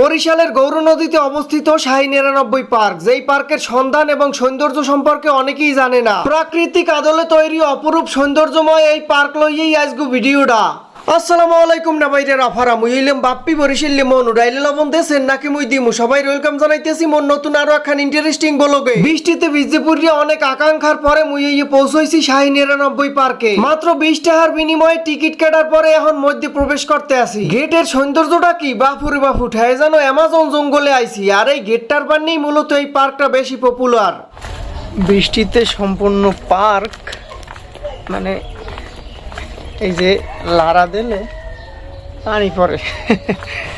বরিশালের গৌর নদীতে অবস্থিত সাহি নিরানব্বই পার্ক। যেই পার্কের সন্ধান এবং সৌন্দর্য সম্পর্কে অনেকেই জানে না। প্রাকৃতিক আদলে তৈরি অপরূপ সৌন্দর্যময় এই পার্ক লইয়েই আজগু ভিডিওটা। আসসালামু আলাইকুম না বাইরে রাফারা, মুই হইলাম বাপ্পি বরিশাল মন উড়াইলে লবণ দেশেন নাকি মুই দিমু? সবাই ওয়েলকাম জানাইতেছি মোর নতুন আরও একখান ইন্টারেস্টিং বলগে বৃষ্টিতে ভিজে অনেক আকাঙ্ক্ষার পরে মুই এই পৌঁছাইছি শাহী নিরানব্বই পার্কে। মাত্র বিশ টাকার বিনিময়ে টিকিট কাটার পরে এখন মধ্যে প্রবেশ করতে আসি। গেটের সৌন্দর্যটা কি? বাপুরে বাপু, ঠায় যেন অ্যামাজন জঙ্গলে আইছি, আর এই গেটটার পান্নেই মূলত এই পার্কটা বেশি পপুলার বৃষ্টিতে সম্পূর্ণ পার্ক মানে এই যে লারা দিলে পানি পরে।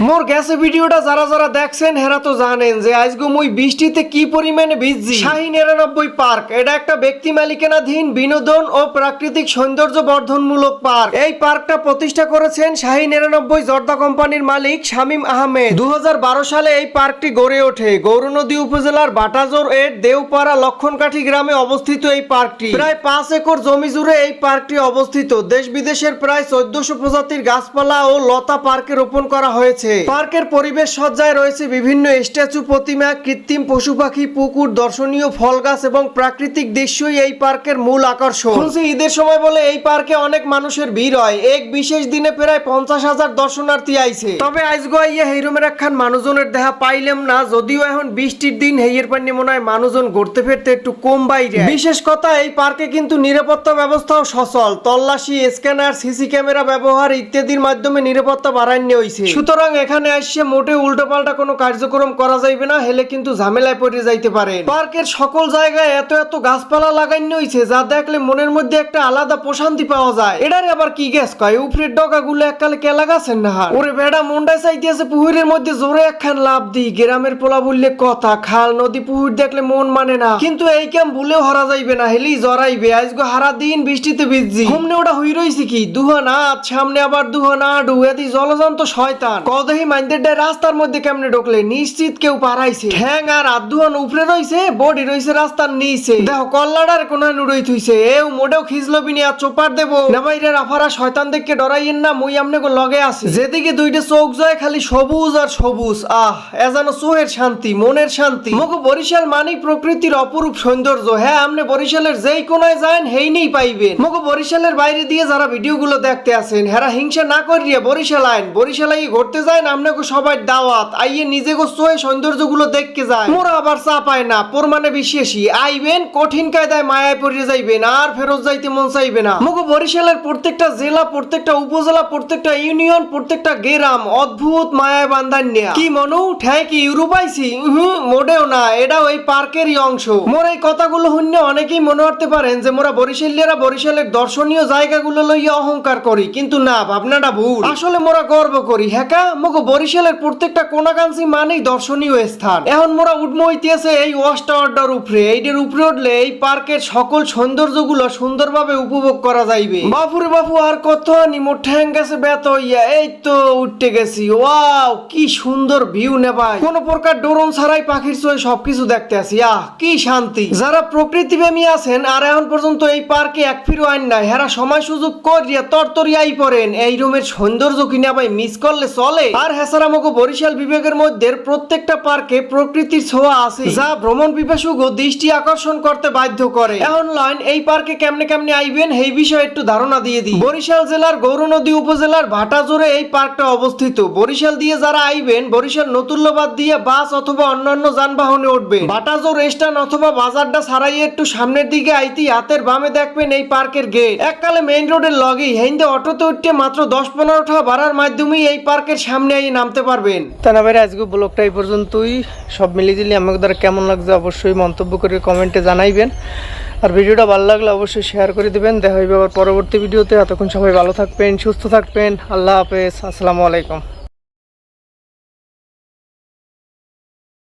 মোর গ্যাসে ভিডিওটা, যারা যারা দেখছেন, হেরা তো জানেন যে আজগো মুই বৃষ্টিতে কি পরিমাণে ভিজছি। নিরানব্বই পার্ক, এটা একটা ব্যক্তি মালিকানাধীন বিনোদন ও প্রাকৃতিক সৌন্দর্য বর্ধনমূলক পার্ক। এই পার্কটা প্রতিষ্ঠা করেছেন নিরানব্বই জর্দা কোম্পানির মালিক শামীম আহমেদ। দু হাজার বারো সালে এই পার্কটি গড়ে ওঠে। গৌরনদী উপজেলার বাটাজোর এর দেওপাড়া লক্ষণকাঠি গ্রামে অবস্থিত এই পার্কটি। প্রায় পাঁচ একর জমি জুড়ে এই পার্কটি অবস্থিত। দেশ বিদেশের প্রায় চোদ্দশো প্রজাতির গাছপালা ও লতা পার্কে রোপণ করা হয়েছে। পার্কের পরিবেশ সজ্জায় রয়েছে বিভিন্ন স্ট্যাচু, প্রতিমা, কৃত্রিম পশু পাখি, পুকুর, দর্শনীয় ফল গাছ এবং প্রাকৃতিক দৃশ্যই এই পার্কের মূল আকর্ষণ। ঈদের সময় বলে এই পার্কে অনেক মানুষের ভিড় হয়। এক বিশেষ দিনে প্রায় পঞ্চাশ হাজার দর্শনার্থী আইছে। তবে আজগো আইয়া হেইরমের একখান মানুষজনের দেখা পাইলাম না, যদিও এখন বৃষ্টির দিন হেইয়ের পানি মনে হয় মানুষজন ঘুরতে ফিরতে একটু কম বাইরে। বিশেষ কথা, এই পার্কে কিন্তু নিরাপত্তা ব্যবস্থাও সচল। তল্লাশি, স্ক্যানার, সিসি ক্যামেরা ব্যবহার ইত্যাদির মাধ্যমে নিরাপত্তা বাড়ান্য হইছে। সুতরাং এখানে আসছে মোটে উল্টোপাল্টা কোনো কার্যক্রম করা যাইবে না, হেলে কিন্তু ঝামেলায় পড়ে যাইতে পারে পার্কের সকল জায়গায় এত এত গাছপালা লাগাইন্য হইছে, যা দেখলে মনের মধ্যে একটা আলাদা প্রশান্তি পাওয়া যায়। এটারে আবার কি গ্যাস কয়? উপরের ডগা গুলো এককালে কেলা গাছেন না ওরে বেড়া, মন্ডায় চাইতেছে পুকুরের মধ্যে জোরে একখান লাভ দি গ্রামের পোলা বললে কথা, খাল, নদী পুকুর দেখলে মন মানে না। কিন্তু এই কাম ভুলেও হারা যাইবে না হেলি জরাইবে আজগো হারা দিন বৃষ্টিতে ভিজছি। ঘুমনে ওটা হই রইছে কি? দুহা না সামনে আবার দুহা না ডুয়াদি জলজন্ত শয়তান কদহি মাইন্দের ডায় রাস্তার মধ্যে কেমনে ঢুকলে? নিশ্চিত কেউ পারাইছে। ঠ্যাং আর আদুহান উপরে রইছে বডি রইছে রাস্তার নিচে। দেখো, কল্লাডার কোন নুড়ই থুইছে। এও মোডেও খিজলো বিনি আর চোপার দেবো। নামাইরে রাফারা শয়তান দেখকে ডরাইয়েন না, মুই আমনে লগে আছে। যেদিকে দুইটা চোখ যায় খালি সবুজ আর সবুজ। আহ, এ যেন চোহের শান্তি, মনের শান্তি। মগো বরিশাল মানি প্রকৃতির অপরূপ সৌন্দর্য। হ্যাঁ আমনে বরিশালের যেই কোনায় যান হেই নেই পাইবেন। মগো বরিশালের বাইরে দিয়ে যারা ভিডিওগুলো দেখতে আসেন, হেরা হিংসা না করিয়া বরিশাল আইন বরিশাল আই ঘুরতে যায় আমনে গো সবাই দাওয়াত। আইয়ে নিজে গো চোহে সৌন্দর্যগুলো দেখতে যায়। মোরা আবার চা পায় না। প্রমাণে বিশেষই। আইবেন, কঠিন কায়দায় মায়ায় পড়ে যাইবেন। আর ফেরত যাইতে মন চাইবে না। মগো বরিশালের প্রত্যেকটা জেলা, প্রত্যেকটা উপজেলা, প্রত্যেকটা ইউনিয়ন, প্রত্যেকটা গেরাম অদ্ভুত মায়ায় বান্ধান নেয়া কি মনু? ঠ্যাঁ কি ইউরোপ হুম মোটেও না। এটা ওই পার্কেরই অংশ। মোর এই কথাগুলো শুনলে অনেকেই মনে করতে পারেন যে, মোরা বরিশালিয়ারা বরিশালের দর্শনীয় জায়গাগুলো লইয়া অহংকার করি। কিন্তু না, ভাবনাটা ভুল। আসলে মোরা গর্ব করি হ্যাঁ মগো বরিশালের প্রত্যেকটা কোনাকাঞ্চি মানেই দর্শনীয় স্থান। এখন মোরা উঠমো হইতেছে এই ওয়াশ টাওয়ারটার উপরে। এইটার উপরে উঠলে এই পার্কের সকল সৌন্দর্যগুলো সুন্দরভাবে উপভোগ করা যাইবে। বাপুরে বাপু, আর কত আনি মোর ঠ্যাং গেছে ব্যথ হইয়া। এই তো উঠতে গেছি। ওয়াও, কি সুন্দর ভিউ নেবাই কোন প্রকার ডোরন ছাড়াই পাখির চোখে সবকিছু দেখতে আসি আহ, কি শান্তি। যারা প্রকৃতি প্রেমী আছেন, আর এখন পর্যন্ত এই পার্কে এক ফিরো আইন নাই, হেরা সময় সুযোগ করিয়া তরতরিয়াই পড়েন। এই রুমের সৌন্দর্য কিনা ভাই মিস করলে চলে। আর হেসারা বরিশাল বিভাগের মধ্যে প্রত্যেকটা পার্কে প্রকৃতির ছোঁয়া আছে। যা ভ্রমণ পিপাসুক দৃষ্টি আকর্ষণ করতে বাধ্য করে। এখন লাইন এই পার্কে কেমনে কেমনে আইবেন এই বিষয়ে একটু ধারণা দিয়ে দিই। বরিশাল জেলার গৌরনদী উপজেলার ভাটাজোরে এই পার্কটা অবস্থিত। বরিশাল দিয়ে যারা আইবেন, বরিশাল নতুল্যবাদ দিয়ে বাস অথবা অন্যান্য যানবাহনে উঠবেন। ভাটাজোর স্টেশন অথবা বাজারটা ছাড়াইয়ে একটু সামনের দিকে আইতি, হাতের বামে দেখবেন এই পার্কের গেট এককালে মেইন রোডের লগেই, হেন্দে অটোতে উঠতে মাত্র দশ পনেরো টাকা মাধ্যমে এই পার্কের সামনে এই নামতে পারবেন। তা না ভাই, আজকে ব্লগটা এই পর্যন্তই। সব মিলিয়ে দিলে আমাকে দ্বারা কেমন লাগছে, অবশ্যই মন্তব্য করে কমেন্টে জানাইবেন। আর ভিডিওটা ভালো লাগলে অবশ্যই শেয়ার করে দেবেন। দেখা হইবে আবার পরবর্তী ভিডিওতে। এতক্ষণ সবাই ভালো থাকবেন, সুস্থ থাকবেন। আল্লাহ হাফেজ। আসসালামু আলাইকুম।